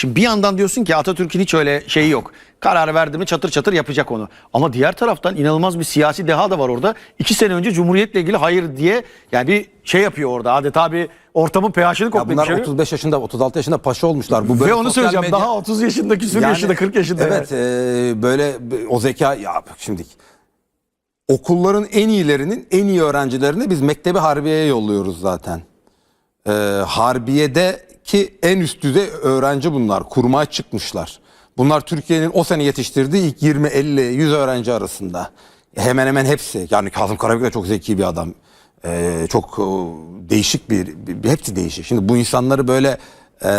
Şimdi bir yandan diyorsun ki Atatürk'ün hiç öyle şeyi yok. Karar verdi mi çatır çatır yapacak onu. Ama diğer taraftan inanılmaz bir siyasi deha da var orada. İki sene önce Cumhuriyet'le ilgili hayır diye yani bir şey yapıyor orada. Adeta bir ortamın pH'ini koklayıp bunlar bir şey. 35 yaşında, 36 yaşında paşa olmuşlar. Bu böyle Ve onu sosyal söyleyeceğim medya- daha 30 yaşında küsur Yani, yaşında 40 yaşında. Evet e, böyle o zeka ya bak şimdi okulların en iyilerinin en iyi öğrencilerini biz Mektebi Harbiye'ye yolluyoruz zaten. E, Harbiye'deki en üst düzey öğrenci bunlar. Kurmay çıkmışlar. Bunlar Türkiye'nin o sene yetiştirdiği ilk 20, 50, 100 öğrenci arasında. Hemen hemen hepsi. Yani Kazım Karabük de çok zeki bir adam. E, çok e, değişik bir, bir, hepsi değişik. Şimdi bu insanları böyle e,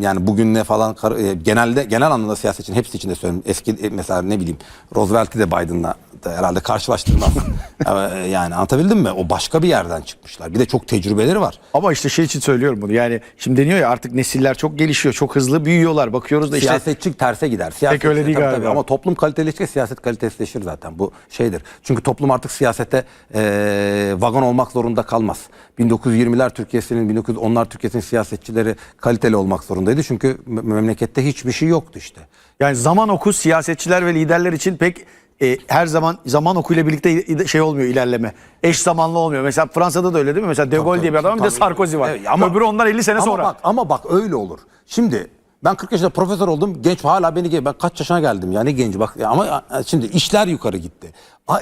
yani bugün ne falan e, genelde genel anlamda siyasetçinin hepsi için de söylüyorum. Eski e, mesela ne bileyim Roosevelt'i de Biden'la da herhalde karşılaştırmaz. Ama, e, yani anlatabildim mi? O başka bir yerden çıkmışlar. Bir de çok tecrübeleri var. Ama işte şey için söylüyorum bunu. Yani şimdi deniyor ya artık nesiller çok gelişiyor. Çok hızlı büyüyorlar. Bakıyoruz da işte Siyasetçi terse gider. Siyasetçi, öyle değil tabii, galiba. tabii. Ama toplum kaliteleştikçe siyaset kalitesizleşir zaten. Bu şeydir. Çünkü toplum artık siyasete e, vagon olmak zorunda kalmaz. 1920'ler Türkiye'sinin, 1910'lar Türkiye'sinin siyasetçileri kaliteli olmak zorundaydı. Çünkü me- memlekette hiçbir şey yoktu işte. Yani zaman oku siyasetçiler ve liderler için pek e, her zaman zaman okuyla birlikte şey olmuyor ilerleme. Eş zamanlı olmuyor. Mesela Fransa'da da öyle değil mi? Mesela De Gaulle diye bir adam var, bir de Tabii. Sarkozy var. Evet, ama- Öbürü ondan 50 sene ama sonra. Bak, ama bak öyle olur. Şimdi ben 40 yaşında profesör oldum. Genç hala beni ben kaç yaşına geldim yani genç bak ama şimdi işler yukarı gitti.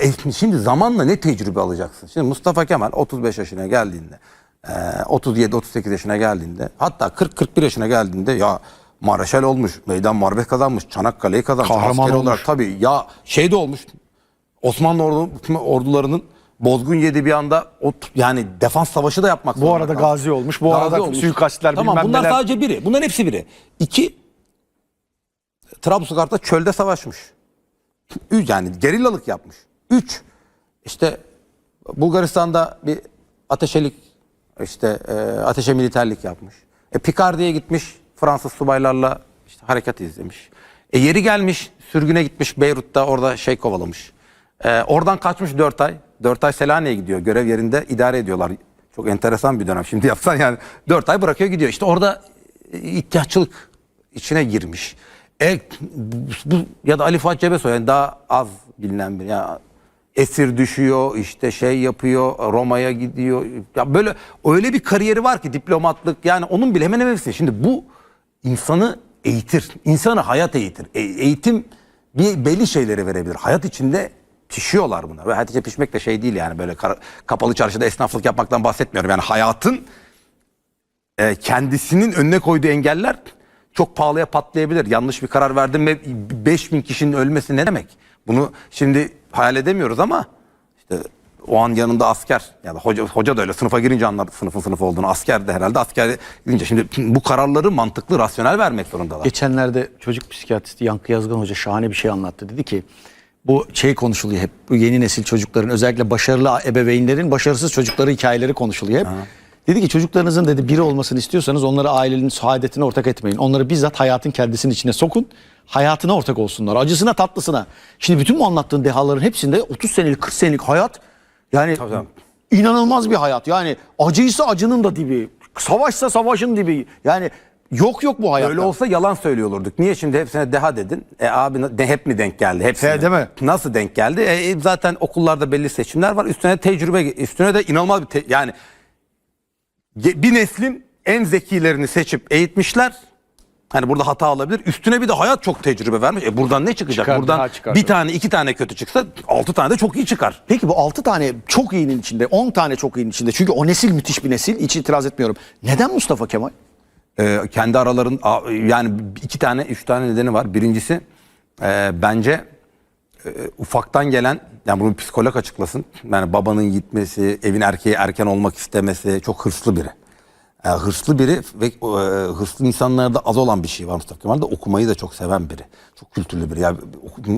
E, şimdi zamanla ne tecrübe alacaksın? Şimdi Mustafa Kemal 35 yaşına geldiğinde, e, 37-38 yaşına geldiğinde, hatta 40-41 yaşına geldiğinde ya Maraşal olmuş, meydan muharebet kazanmış, Çanakkale'yi kazanmış, Kahraman asker olmuş. olarak tabii ya şey de olmuş. Osmanlı ordu, ordularının bozgun yedi bir anda o, yani defans savaşı da yapmak Bu zorunda arada kaldı. gazi olmuş. Bu arada olmuş. suikastler tamam, bilmem bunlar neler. sadece biri. Bunların hepsi biri. İki, Trablusgarp'ta çölde savaşmış. Üç, yani gerillalık yapmış. Üç, işte Bulgaristan'da bir ateşelik, işte e, ateşe militerlik yapmış. E, Picardy'ye gitmiş, Fransız subaylarla işte harekat izlemiş. E, yeri gelmiş, sürgüne gitmiş Beyrut'ta orada şey kovalamış. E, oradan kaçmış 4 ay. 4 ay Selanik'e gidiyor. Görev yerinde idare ediyorlar. Çok enteresan bir dönem. Şimdi yapsan yani 4 ay bırakıyor gidiyor. İşte orada e, ihtiyaççılık içine girmiş. E, bu, ya da Ali Fuat Cebesoy yani daha az bilinen bir ya esir düşüyor işte şey yapıyor Roma'ya gidiyor ya böyle öyle bir kariyeri var ki diplomatlık yani onun bile hemen hemen hepsi. Şimdi bu insanı eğitir insanı hayat eğitir E- eğitim bir belli şeyleri verebilir hayat içinde pişiyorlar buna ve içinde pişmek de şey değil yani böyle kapalı çarşıda esnaflık yapmaktan bahsetmiyorum yani hayatın e, kendisinin önüne koyduğu engeller çok pahalıya patlayabilir. Yanlış bir karar verdim ve 5000 kişinin ölmesi ne demek? Bunu şimdi hayal edemiyoruz ama işte o an yanında asker ya da hoca, hoca da öyle sınıfa girince anladı sınıfın sınıf olduğunu. Asker de herhalde asker girince şimdi bu kararları mantıklı, rasyonel vermek zorundalar. Geçenlerde çocuk psikiyatristi Yankı Yazgan Hoca şahane bir şey anlattı. Dedi ki bu şey konuşuluyor hep. Bu yeni nesil çocukların özellikle başarılı ebeveynlerin başarısız çocukları hikayeleri konuşuluyor hep. Dedi ki çocuklarınızın dedi biri olmasını istiyorsanız onları ailenin saadetine ortak etmeyin. Onları bizzat hayatın kendisinin içine sokun. Hayatına ortak olsunlar. Acısına tatlısına. Şimdi bütün bu anlattığın dehaların hepsinde 30 senelik 40 senelik hayat yani tabii. inanılmaz bir hayat. Yani acıysa acının da dibi. Savaşsa savaşın dibi. Yani yok yok bu hayatta. Öyle olsa yalan söylüyor olurduk. Niye şimdi hepsine deha dedin? E abi de hep mi denk geldi? Hepsine. He, değil mi? Nasıl denk geldi? E, zaten okullarda belli seçimler var. Üstüne tecrübe, üstüne de inanılmaz bir te- yani bir neslin en zekilerini seçip eğitmişler. Hani burada hata olabilir. Üstüne bir de hayat çok tecrübe vermiş. E buradan ne çıkacak? Çıkar, buradan çıkar bir tane, iki tane kötü çıksa altı tane de çok iyi çıkar. Peki bu 6 tane çok iyinin içinde, 10 tane çok iyinin içinde. Çünkü o nesil müthiş bir nesil. Hiç itiraz etmiyorum. Neden Mustafa Kemal? Ee, kendi araların yani iki tane üç tane nedeni var. Birincisi e, bence e, ufaktan gelen yani bunu psikolog açıklasın. Yani babanın gitmesi, evin erkeği erken olmak istemesi çok hırslı biri. E, hırslı biri ve e, hırslı insanlarda az olan bir şey var Mustafa Kemal de okumayı da çok seven biri. Çok kültürlü biri. Yani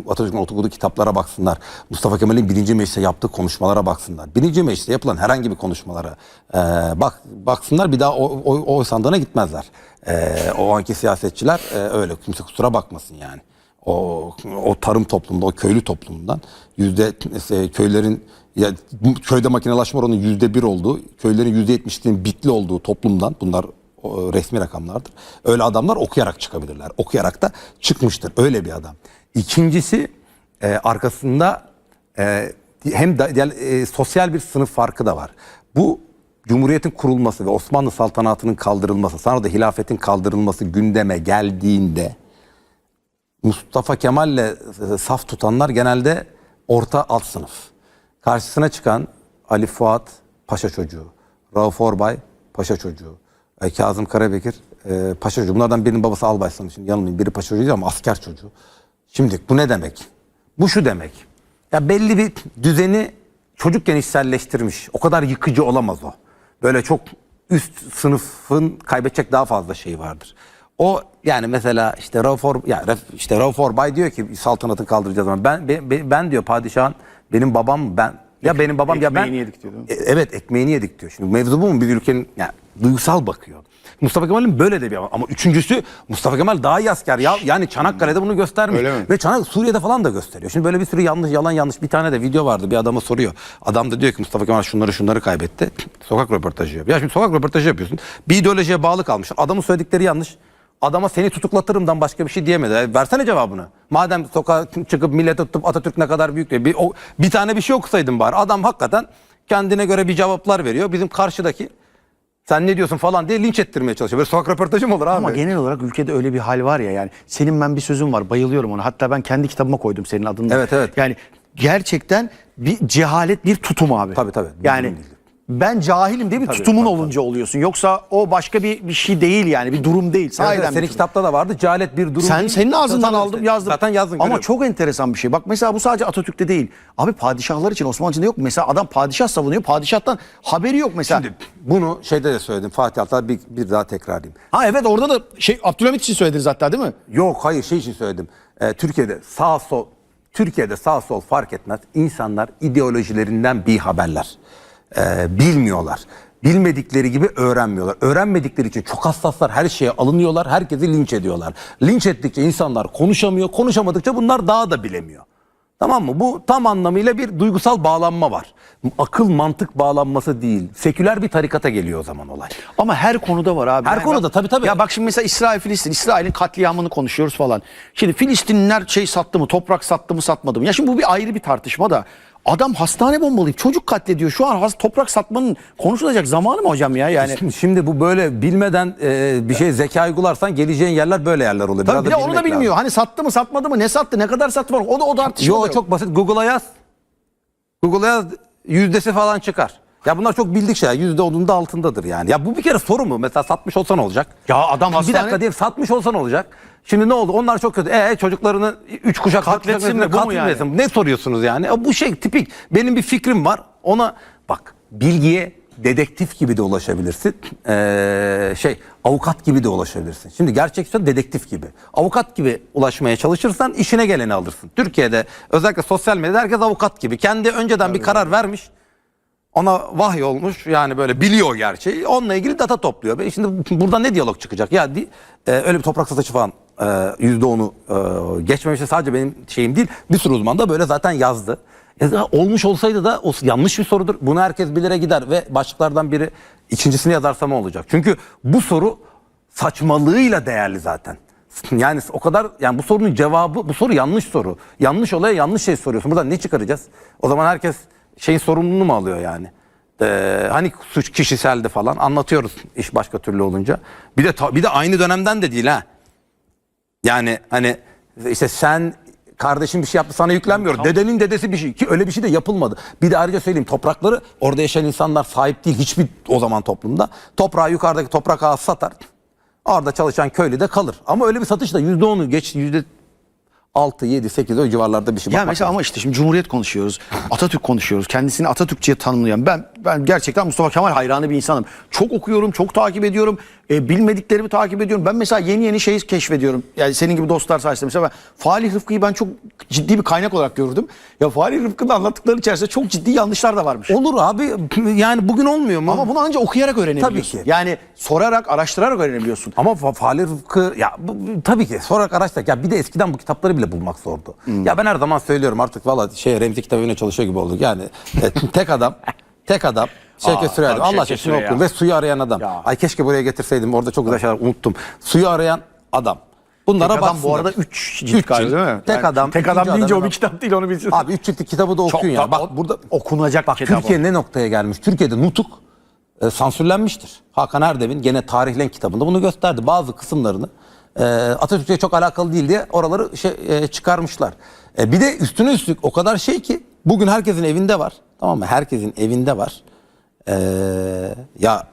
Atatürk'ün okuduğu kitaplara baksınlar. Mustafa Kemal'in birinci mecliste yaptığı konuşmalara baksınlar. Birinci mecliste yapılan herhangi bir konuşmalara e, bak baksınlar bir daha o, o, o sandığına gitmezler. E, o anki siyasetçiler e, öyle kimse kusura bakmasın yani. O, o tarım toplumunda, o köylü toplumundan yüzde e, köylerin ya köyde makinelaşma oranının yüzde bir olduğu, köylerin yüzde yetmişliğinin bitli olduğu toplumdan bunlar O resmi rakamlardır. Öyle adamlar okuyarak çıkabilirler. Okuyarak da çıkmıştır. Öyle bir adam. İkincisi e, arkasında e, hem da, e, sosyal bir sınıf farkı da var. Bu Cumhuriyet'in kurulması ve Osmanlı saltanatının kaldırılması, sonra da hilafetin kaldırılması gündeme geldiğinde Mustafa Kemal'le e, saf tutanlar genelde orta alt sınıf. Karşısına çıkan Ali Fuat Paşa çocuğu, Rauf Orbay Paşa çocuğu, e, Kazım Karabekir e, Paşa çocuğu. Bunlardan birinin babası albay sanırım şimdi yanılmayayım. Biri Paşa çocuğu ama asker çocuğu. Şimdi bu ne demek? Bu şu demek. Ya belli bir düzeni çocukken içselleştirmiş. O kadar yıkıcı olamaz o. Böyle çok üst sınıfın kaybedecek daha fazla şey vardır. O yani mesela işte Rauf Or, ya işte Rauf Orbay diyor ki saltanatı kaldıracağız ama ben ben, ben- diyor padişahın benim babam ben ya benim babam ya ben yedik diyor? E, evet ekmeğini yedik diyor. Şimdi mevzu bu mu? Bir ülkenin yani duygusal bakıyor. Mustafa Kemal'in böyle de bir ama üçüncüsü Mustafa Kemal daha iyi asker ya yani Çanakkale'de bunu göstermiş ve Çanak Suriye'de falan da gösteriyor. Şimdi böyle bir sürü yanlış yalan yanlış bir tane de video vardı bir adama soruyor. Adam da diyor ki Mustafa Kemal şunları şunları kaybetti. Sokak röportajı yapıyor. Ya şimdi sokak röportajı yapıyorsun. Bir ideolojiye bağlı kalmışsın. Adamın söyledikleri yanlış. Adama seni tutuklatırımdan başka bir şey diyemedi. E, Versene cevabını. Madem sokağa çıkıp millete tutup Atatürk ne kadar büyük diye bir, o, bir tane bir şey okusaydın bari. Adam hakikaten kendine göre bir cevaplar veriyor. Bizim karşıdaki sen ne diyorsun falan diye linç ettirmeye çalışıyor. Böyle sokak röportajı mı olur abi? Ama genel olarak ülkede öyle bir hal var ya yani senin ben bir sözüm var bayılıyorum ona hatta ben kendi kitabıma koydum senin adını. Evet, evet. Yani gerçekten bir cehalet bir tutum abi. Tabii, tabii. Yani. Ben cahilim diye bir Tabii, tutumun tabii, olunca oluyorsun. Yoksa o başka bir, bir şey değil yani bir durum değil. Evet, Sahiden evet, bir senin tutum. kitapta da vardı. Cehalet bir durum Sen değil. senin ağzından Zaten aldım işte- yazdım. Zaten yazdın. Ama görüyorum. çok enteresan bir şey. Bak mesela bu sadece Atatürk'te değil. Abi padişahlar için Osmanlıcı'da yok. Mesela adam padişah savunuyor. Padişahtan haberi yok mesela. Şimdi bunu şeyde de söyledim. Fatih Altay'a bir, bir daha tekrarlayayım. ha evet orada da şey Abdülhamit için söylediniz hatta değil mi? Yok hayır şey için söyledim. Ee, Türkiye'de sağ sol Türkiye'de sağ sol fark etmez. İnsanlar ideolojilerinden bir haberler. Ee, bilmiyorlar. Bilmedikleri gibi öğrenmiyorlar. Öğrenmedikleri için çok hassaslar. Her şeye alınıyorlar. Herkesi linç ediyorlar. Linç ettikçe insanlar konuşamıyor. Konuşamadıkça bunlar daha da bilemiyor. Tamam mı? Bu tam anlamıyla bir duygusal bağlanma var. Akıl mantık bağlanması değil. Seküler bir tarikata geliyor o zaman olay. Ama her konuda var abi. Her konuda, bak- tabii, tabii. Ya bak şimdi mesela İsrail Filistin. İsrail'in katliamını konuşuyoruz falan. Şimdi Filistinliler şey sattı mı, toprak sattı mı, satmadı mı? Ya şimdi bu bir ayrı bir tartışma da. Adam hastane bombalayıp çocuk katlediyor. Şu an has- toprak satmanın konuşulacak zamanı mı hocam ya? Yani Şimdi, şimdi bu böyle bilmeden e, bir şey zeka uygularsan geleceğin yerler böyle yerler oluyor. Tabii bir de onu da bilmiyor. lazım. Hani sattı mı, satmadı mı, ne sattı, ne kadar sattı var. O da o da tartışma. Yo da yok. çok basit. Google'a yaz. Google'a yaz yüzdesi falan çıkar. Ya bunlar çok bildik şeyler. Yüzde onun da altındadır yani. Ya bu bir kere soru mu? Mesela satmış olsan olacak. Ya adam Bir hastane- dakika diye satmış olsan olacak. Şimdi ne oldu? Onlar çok kötü. E çocuklarını üç kuşak Katletsin mi? Bu mu katletmesin. Ne soruyorsunuz yani? E, Bu şey tipik. Benim bir fikrim var. Ona bak bilgiye dedektif gibi de ulaşabilirsin. Ee, şey avukat gibi de ulaşabilirsin. Şimdi gerçekten dedektif gibi. Avukat gibi ulaşmaya çalışırsan işine geleni alırsın. Türkiye'de özellikle sosyal medyada herkes avukat gibi. Kendi önceden bir karar vermiş. Ona vahiy olmuş yani böyle biliyor gerçeği. Onunla ilgili data topluyor. Ve şimdi burada ne diyalog çıkacak? Ya e, öyle bir toprak satışı falan e, yüzde onu e, geçmemişti sadece benim şeyim değil. Bir sürü uzman da böyle zaten yazdı. E, olmuş olsaydı da o yanlış bir sorudur. Bunu herkes bilire gider ve başlıklardan biri ikincisini yazarsa ne olacak? Çünkü bu soru saçmalığıyla değerli zaten. Yani o kadar yani bu sorunun cevabı bu soru yanlış soru. Yanlış olaya yanlış şey soruyorsun. Buradan ne çıkaracağız? O zaman herkes şeyin sorumluluğunu mu alıyor yani? Ee, hani suç kişiseldi falan anlatıyoruz iş başka türlü olunca. Bir de bir de aynı dönemden de değil ha. Yani hani işte sen kardeşin bir şey yaptı sana yüklenmiyor. Dedenin dedesi bir şey ki öyle bir şey de yapılmadı. Bir de ayrıca söyleyeyim toprakları orada yaşayan insanlar sahip değil hiçbir o zaman toplumda. Toprağı yukarıdaki toprak ağası satar. Orada çalışan köylü de kalır. Ama öyle bir satış da yüzde onu geç yüzde 6, 7, 8 o civarlarda bir şey Ya bakmak mesela lazım. ama işte şimdi Cumhuriyet konuşuyoruz. Atatürk konuşuyoruz. Kendisini Atatürkçüye tanımlayan ben ben gerçekten Mustafa Kemal hayranı bir insanım. Çok okuyorum, çok takip ediyorum. E, bilmediklerimi takip ediyorum. Ben mesela yeni yeni şey keşfediyorum. Yani senin gibi dostlar sayesinde mesela ben Falih Rıfkı'yı ben çok ciddi bir kaynak olarak gördüm. Ya Falih Rıfkı'nın anlattıkları içerisinde çok ciddi yanlışlar da varmış. Olur abi yani bugün olmuyor mu? Ama bunu ancak okuyarak öğrenebiliyorsun. Tabii ki. Yani sorarak, araştırarak öğrenebiliyorsun. Ama Fa- Fahri Rıfkı ya bu- tabii ki sorarak araştırak ya bir de eskiden bu kitapları bile bulmak zordu. Ya ben her zaman söylüyorum artık valla şey Remzi Kitap Evi'ne çalışıyor gibi olduk. Yani e, tek adam tek adam Şevket tabii Allah aşkına okuyun. Ve suyu arayan adam. Ya. Ay keşke buraya getirseydim. Orada çok güzel şeyler unuttum. Suyu arayan adam. Bunlara Tek adam baksınlar. bu arada 3 cilt galiba değil mi? Tek Yani adam, Tek adam deyince adam o bir kitap değil onu bilsin. Abi 3 ciltlik kitabı da okuyun ya. Bak burada okunacak Bak. Türkiye ne noktaya gelmiş? Türkiye'de nutuk e, sansürlenmiştir. Hakan Erdem'in gene Tarihlen kitabında bunu gösterdi. Bazı kısımlarını e, Atatürk'e çok alakalı değil diye oraları şey e, çıkarmışlar. E, bir de üstüne üstlük o kadar şey ki bugün herkesin evinde var. Tamam mı? Herkesin evinde var. E, ya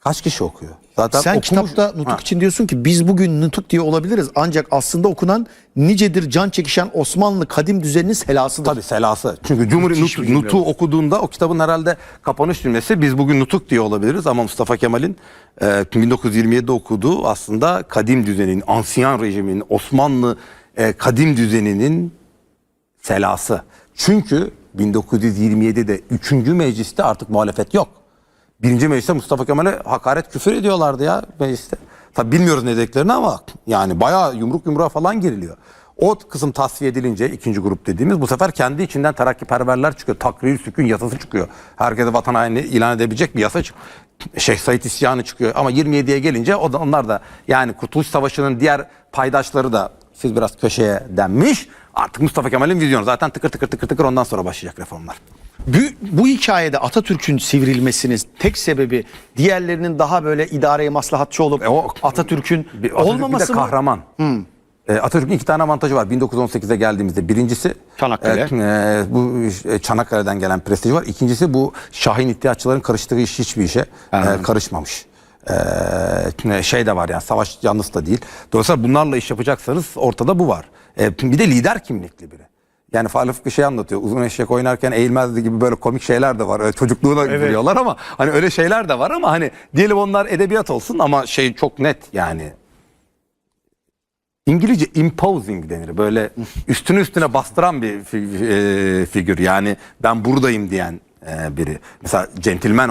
kaç kişi okuyor? Zaten Sen okumuş- kitapta nutuk Ha. için diyorsun ki biz bugün nutuk diye olabiliriz ancak aslında okunan nicedir can çekişen Osmanlı kadim düzeninin selasıdır. Tabii selası. Çünkü Cumhuriyet Nutuk, bu. okuduğunda o kitabın herhalde kapanış cümlesi biz bugün Nutuk diye olabiliriz ama Mustafa Kemal'in e, 1927'de okuduğu aslında kadim düzenin, ansiyan rejimin, Osmanlı e, kadim düzeninin selası. Çünkü 1927'de 3. mecliste artık muhalefet yok. Birinci mecliste Mustafa Kemal'e hakaret küfür ediyorlardı ya mecliste. Tabi bilmiyoruz ne dediklerini ama yani bayağı yumruk yumruğa falan giriliyor. O kısım tasfiye edilince ikinci grup dediğimiz bu sefer kendi içinden terakkiperverler çıkıyor. Takrir sükun yasası çıkıyor. Herkese vatan haini ilan edebilecek bir yasa çıkıyor. Şeyh Said isyanı çıkıyor. Ama 27'ye gelince o da, onlar da yani Kurtuluş Savaşı'nın diğer paydaşları da siz biraz köşeye denmiş. Artık Mustafa Kemal'in vizyonu zaten tıkır tıkır tıkır tıkır ondan sonra başlayacak reformlar. Bu, bu hikayede Atatürk'ün sivrilmesinin tek sebebi diğerlerinin daha böyle idareye maslahatçı olup E o- Atatürk'ün Bir, Atatürk olmaması bir de mı? kahraman. E, Atatürk'ün iki tane avantajı var 1918'e geldiğimizde. Birincisi Çanakkale. e, bu e, Çanakkale'den gelen prestij var. İkincisi bu Şahin iddiatçıların karıştığı iş hiçbir işe e, karışmamış. E, şey de var yani savaş yanlısı da değil. Dolayısıyla bunlarla iş yapacaksanız ortada bu var. E, bir de lider kimlikli biri. Yani Rıfkı şey anlatıyor. Uzun eşek oynarken eğilmezdi gibi böyle komik şeyler de var. Öyle çocukluğuna vuruyorlar ama hani öyle şeyler de var ama hani diyelim onlar edebiyat olsun ama şey çok net yani İngilizce imposing denir. Böyle üstüne üstüne bastıran bir e, figür. Yani ben buradayım diyen e, biri. Mesela centilmen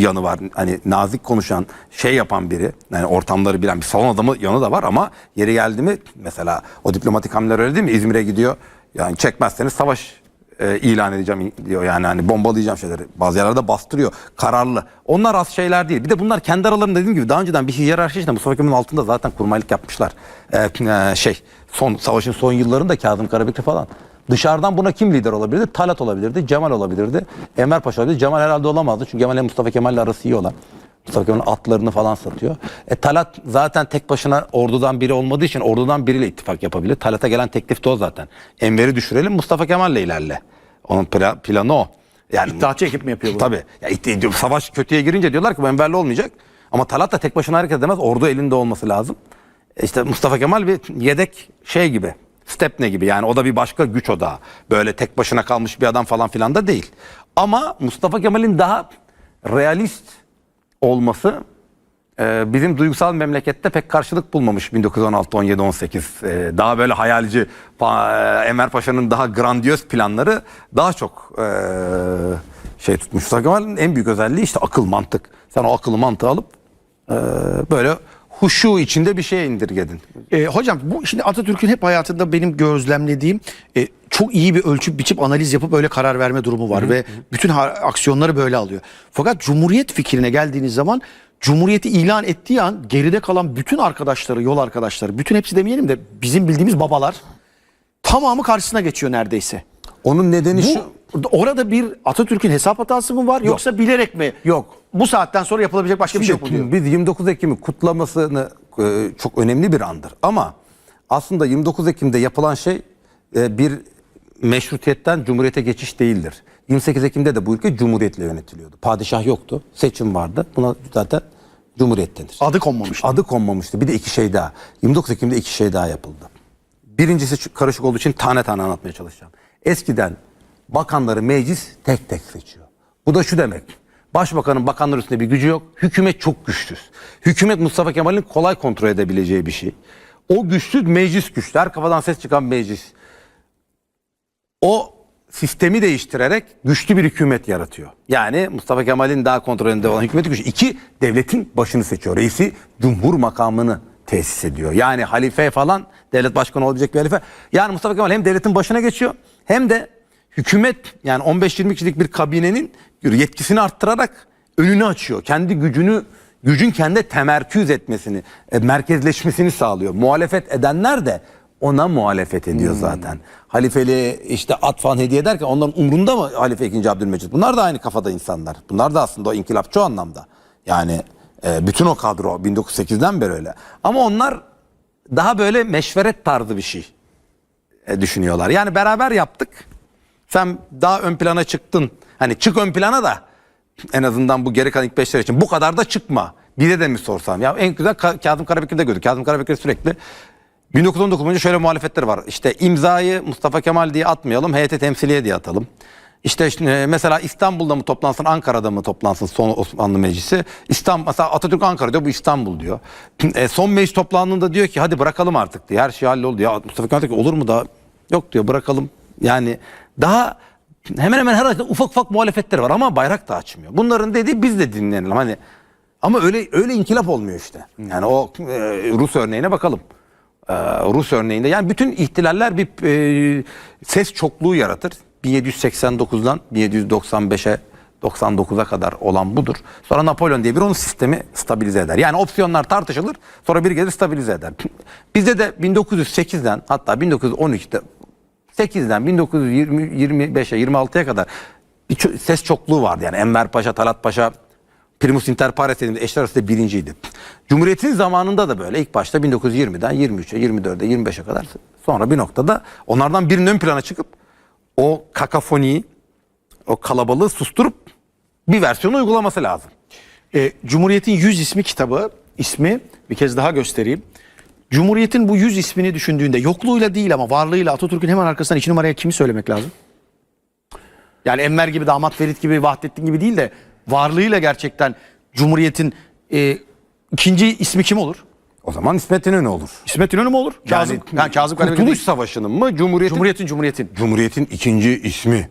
yanı var. Hani nazik konuşan, şey yapan biri. Yani ortamları bilen bir salon adamı yanı da var ama yeri geldi mi mesela o diplomatik hamleler öyle değil mi? İzmir'e gidiyor. Yani çekmezseniz savaş e, ilan edeceğim diyor yani hani bombalayacağım şeyleri. Bazı yerlerde bastırıyor. Kararlı. Onlar az şeyler değil. Bir de bunlar kendi aralarında dediğim gibi daha önceden bir hiyerarşi içinde Mustafa Kemal'in altında zaten kurmaylık yapmışlar. E, e, şey son savaşın son yıllarında Kazım Karabekir falan. Dışarıdan buna kim lider olabilirdi? Talat olabilirdi, Cemal olabilirdi, Enver Paşa olabilirdi. Cemal herhalde olamazdı çünkü Cemal'le Mustafa Kemal'le arası iyi olan. Mustafa Kemal'in atlarını falan satıyor. E, Talat zaten tek başına ordudan biri olmadığı için ordudan biriyle ittifak yapabilir. Talat'a gelen teklif de o zaten. Enver'i düşürelim Mustafa Kemal'le ilerle. Onun pla- planı o. Yani İttihatçı ekip mi yapıyor bunu? Tabii. Ya, savaş kötüye girince diyorlar ki bu Enver'le olmayacak. Ama Talat da tek başına hareket edemez. Ordu elinde olması lazım. E İşte Mustafa Kemal bir yedek şey gibi. Stepne gibi yani o da bir başka güç odağı. Böyle tek başına kalmış bir adam falan filan da değil. Ama Mustafa Kemal'in daha realist olması e, bizim duygusal memlekette pek karşılık bulmamış 1916, 17, 18. E, daha böyle hayalci pa- e, Enver Paşa'nın daha grandiyöz planları daha çok e, şey tutmuş. Mustafa Kemal'in en büyük özelliği işte akıl, mantık. Sen o akıllı mantığı alıp e, böyle huşu içinde bir şeye indirgedin. E, hocam bu şimdi Atatürk'ün hep hayatında benim gözlemlediğim e, çok iyi bir ölçüp biçip analiz yapıp öyle karar verme durumu var ve bütün aksiyonları böyle alıyor. Fakat Cumhuriyet fikrine geldiğiniz zaman Cumhuriyeti ilan ettiği an geride kalan bütün arkadaşları, yol arkadaşları, bütün hepsi demeyelim de bizim bildiğimiz babalar tamamı karşısına geçiyor neredeyse. Onun nedeni şu. Orada bir Atatürk'ün hesap hatası mı var yoksa bilerek mi? Yok. Bu saatten sonra yapılabilecek başka bir şey. Şimdi biz 29 Ekim'i kutlamasını e, çok önemli bir andır. Ama aslında 29 Ekim'de yapılan şey e, bir meşrutiyetten cumhuriyete geçiş değildir. 28 Ekim'de de bu ülke cumhuriyetle yönetiliyordu. Padişah yoktu. Seçim vardı. Buna zaten cumhuriyet denir. Adı konmamış. Adı konmamıştı. Bir de iki şey daha. 29 Ekim'de iki şey daha yapıldı. Birincisi karışık olduğu için tane tane anlatmaya çalışacağım. Eskiden bakanları meclis tek tek seçiyor. Bu da şu demek. Başbakanın bakanlar üstünde bir gücü yok. Hükümet çok güçsüz. Hükümet Mustafa Kemal'in kolay kontrol edebileceği bir şey. O güçsüz meclis güçlü. Her kafadan ses çıkan meclis. O sistemi değiştirerek güçlü bir hükümet yaratıyor. Yani Mustafa Kemal'in daha kontrolünde olan hükümeti güçlü. İki, devletin başını seçiyor. Reisi cumhur makamını tesis ediyor. Yani halife falan devlet başkanı olabilecek bir halife. Yani Mustafa Kemal hem devletin başına geçiyor hem de hükümet yani 15-20 kişilik bir kabinenin yetkisini arttırarak önünü açıyor. Kendi gücünü gücün kendi temerküz etmesini, e, merkezleşmesini sağlıyor. Muhalefet edenler de ona muhalefet ediyor zaten. Halifeli işte at falan hediye ederken onların umrunda mı Halife 2. Abdülmecit? Bunlar da aynı kafada insanlar. Bunlar da aslında o inkılapçı anlamda. Yani e, bütün o kadro 1908'den beri öyle. Ama onlar daha böyle meşveret tarzı bir şey e, düşünüyorlar. Yani beraber yaptık. Sen daha ön plana çıktın. Hani çık ön plana da en azından bu geri kalan ilk beşler için bu kadar da çıkma. Bize de mi sorsam? Ya en güzel Ka- Kazım Karabekir'de gördük. Kazım Karabekir sürekli 1919 boyunca şöyle muhalefetleri var. İşte imzayı Mustafa Kemal diye atmayalım, heyete temsiliye diye atalım. İşte işte mesela İstanbul'da mı toplansın, Ankara'da mı toplansın son Osmanlı Meclisi? İstanbul, mesela Atatürk Ankara diyor, bu İstanbul diyor. E, son meclis toplandığında diyor ki hadi bırakalım artık diyor. Her şey halloldu. Ya Mustafa Kemal diyor olur mu da? Yok diyor bırakalım. Yani daha hemen hemen her açıdan ufak ufak muhalefetleri var ama bayrak da açmıyor. Bunların dediği biz de dinleyelim. Hani ama öyle öyle inkılap olmuyor işte. Yani o e, Rus örneğine bakalım. Ee, Rus örneğinde yani bütün ihtilaller bir e, ses çokluğu yaratır. 1789'dan 1795'e 99'a kadar olan budur. Sonra Napolyon diye bir onun sistemi stabilize eder. Yani opsiyonlar tartışılır sonra bir gelir stabilize eder. Bizde de 1908'den hatta 1913'te 8'den 1925'e 26'ya kadar bir ses çokluğu vardı. Yani Enver Paşa, Talat Paşa, Primus inter pares dediğimiz eşler arasında birinciydi. Cumhuriyetin zamanında da böyle. ilk başta 1920'den 23'e, 24'e, 25'e kadar sonra bir noktada onlardan birinin ön plana çıkıp o kakafoniyi, o kalabalığı susturup bir versiyonu uygulaması lazım. E, Cumhuriyet'in 100 ismi kitabı ismi bir kez daha göstereyim. Cumhuriyet'in bu 100 ismini düşündüğünde yokluğuyla değil ama varlığıyla Atatürk'ün hemen arkasından iki numaraya kimi söylemek lazım? Yani Enver gibi, Damat Ferit gibi, Vahdettin gibi değil de varlığıyla gerçekten Cumhuriyet'in e, ikinci ismi kim olur? O zaman İsmet İnönü olur. İsmet İnönü mü olur? Kazım, yani, Kazım Karabekir Kurtuluş. Savaşı'nın mı? Cumhuriyetin, Cumhuriyet'in, Cumhuriyet'in. Cumhuriyet'in ikinci ismi.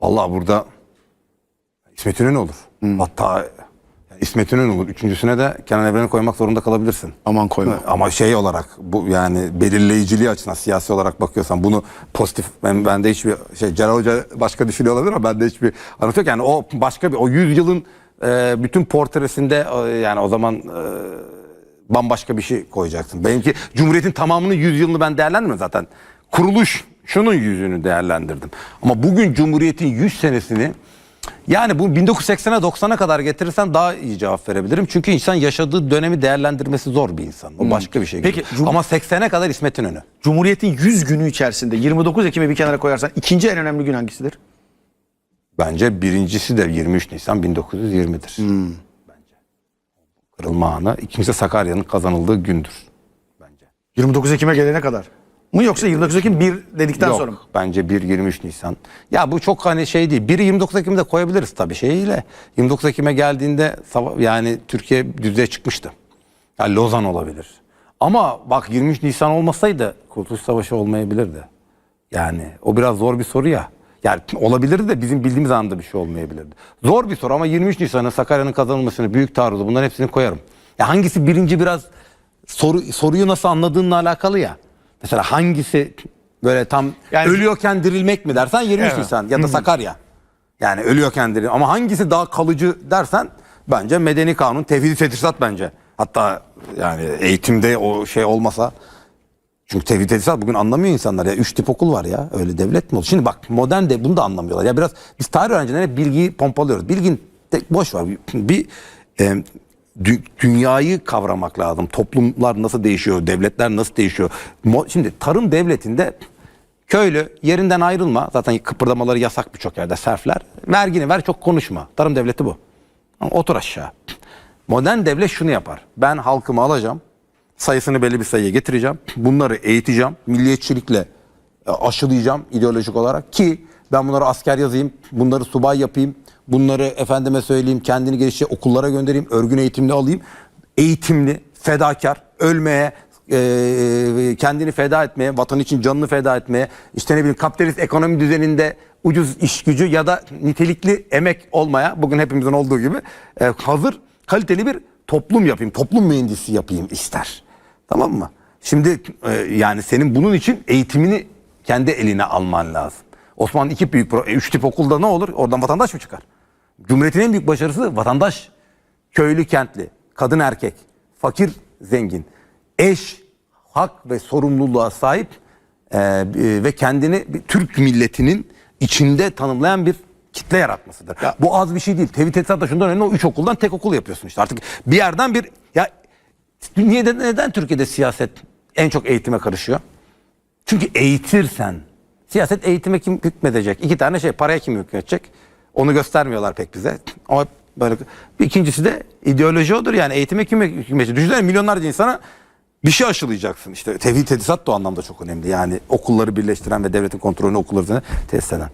Vallahi burada İsmet İnönü olur. Hatta İsmet İnönü olur. Üçüncüsüne de Kenan Evren'i koymak zorunda kalabilirsin. Aman koyma. Ama şey olarak bu yani belirleyiciliği açısından siyasi olarak bakıyorsan bunu pozitif ben bende hiçbir şey Celal Hoca başka düşünüyor olabilir ama bende hiçbir anlatıyor yani o başka bir o 100 yılın e, bütün portresinde e, yani o zaman e, bambaşka bir şey koyacaksın. Benimki Cumhuriyet'in tamamını 100 yılını ben değerlendirmiyorum zaten. Kuruluş şunun yüzünü değerlendirdim. Ama bugün Cumhuriyet'in 100 senesini yani bu 1980'e 90'a kadar getirirsen daha iyi cevap verebilirim. Çünkü insan yaşadığı dönemi değerlendirmesi zor bir insan. O başka bir şey. Peki. Cum- Ama 80'e kadar İsmet İnönü. Cumhuriyet'in 100 günü içerisinde 29 Ekim'i bir kenara koyarsan ikinci en önemli gün hangisidir? Bence birincisi de 23 Nisan 1920'dir. Bence. Kırılma anı. İkincisi de Sakarya'nın kazanıldığı gündür. Bence. 29 Ekim'e gelene kadar mı yoksa 29 Ekim 1 dedikten Yok, sonra mı? bence 1 23 Nisan. Ya bu çok hani şey değil. Biri 29 Ekim'de koyabiliriz tabii şeyiyle. 29 Ekim'e geldiğinde yani Türkiye düzeye çıkmıştı. Ya Lozan olabilir. Ama bak 23 Nisan olmasaydı Kurtuluş Savaşı olmayabilirdi. Yani o biraz zor bir soru ya. Yani olabilirdi de bizim bildiğimiz anda bir şey olmayabilirdi. Zor bir soru ama 23 Nisan'ı Sakarya'nın kazanılmasını, büyük taarruzu bunların hepsini koyarım. Ya hangisi birinci biraz soru, soruyu nasıl anladığınla alakalı ya. Mesela hangisi böyle tam Yani- ölüyorken dirilmek mi dersen 23 Evet. Nisan ya da Sakarya. Yani ölüyorken diril. Ama hangisi daha kalıcı dersen bence medeni kanun, tevhid-i tedrisat bence. Hatta yani eğitimde o şey olmasa çünkü tevhid tedrisat bugün anlamıyor insanlar ya. Üç tip okul var ya. Öyle devlet mi olur? Şimdi bak modern de bunu da anlamıyorlar. Ya biraz biz tarih öğrencilerine bilgiyi pompalıyoruz. Bilgin tek boş var. Bir, bir, e, dü- dünyayı kavramak lazım. Toplumlar nasıl değişiyor? Devletler nasıl değişiyor? Mo- Şimdi tarım devletinde köylü yerinden ayrılma. Zaten kıpırdamaları yasak birçok yerde serfler. Vergini ver çok konuşma. Tarım devleti bu. Otur aşağı. Modern devlet şunu yapar. Ben halkımı alacağım sayısını belli bir sayıya getireceğim. Bunları eğiteceğim. Milliyetçilikle e, aşılayacağım ideolojik olarak ki ben bunları asker yazayım, bunları subay yapayım, bunları efendime söyleyeyim kendini geliştirecek okullara göndereyim, örgün eğitimli alayım. Eğitimli, fedakar, ölmeye, e, kendini feda etmeye, vatan için canını feda etmeye, işte ne bileyim kapitalist ekonomi düzeninde ucuz iş gücü ya da nitelikli emek olmaya, bugün hepimizin olduğu gibi e, hazır kaliteli bir toplum yapayım, toplum mühendisi yapayım ister. Tamam mı? Şimdi e, yani senin bunun için eğitimini kendi eline alman lazım. Osmanlı iki büyük, e, üç tip okulda ne olur? Oradan vatandaş mı çıkar? Cumhuriyet'in en büyük başarısı vatandaş. Köylü, kentli, kadın, erkek, fakir, zengin, eş, hak ve sorumluluğa sahip e, e, ve kendini bir Türk milletinin içinde tanımlayan bir kitle yaratmasıdır. Bu az bir şey değil. Tevhid Tesisat da şundan önemli o üç okuldan tek okul yapıyorsun işte. Artık bir yerden bir ya dünyada neden Türkiye'de siyaset en çok eğitime karışıyor? Çünkü eğitirsen siyaset eğitime kim hükmedecek? İki tane şey paraya kim hükmedecek? Onu göstermiyorlar pek bize. Ama böyle ikincisi de ideoloji odur yani eğitime kim hükmedecek? Düşünsene milyonlarca insana bir şey aşılayacaksın. İşte tevhid tedisat da o anlamda çok önemli. Yani okulları birleştiren ve devletin kontrolünü okulları tesis eden.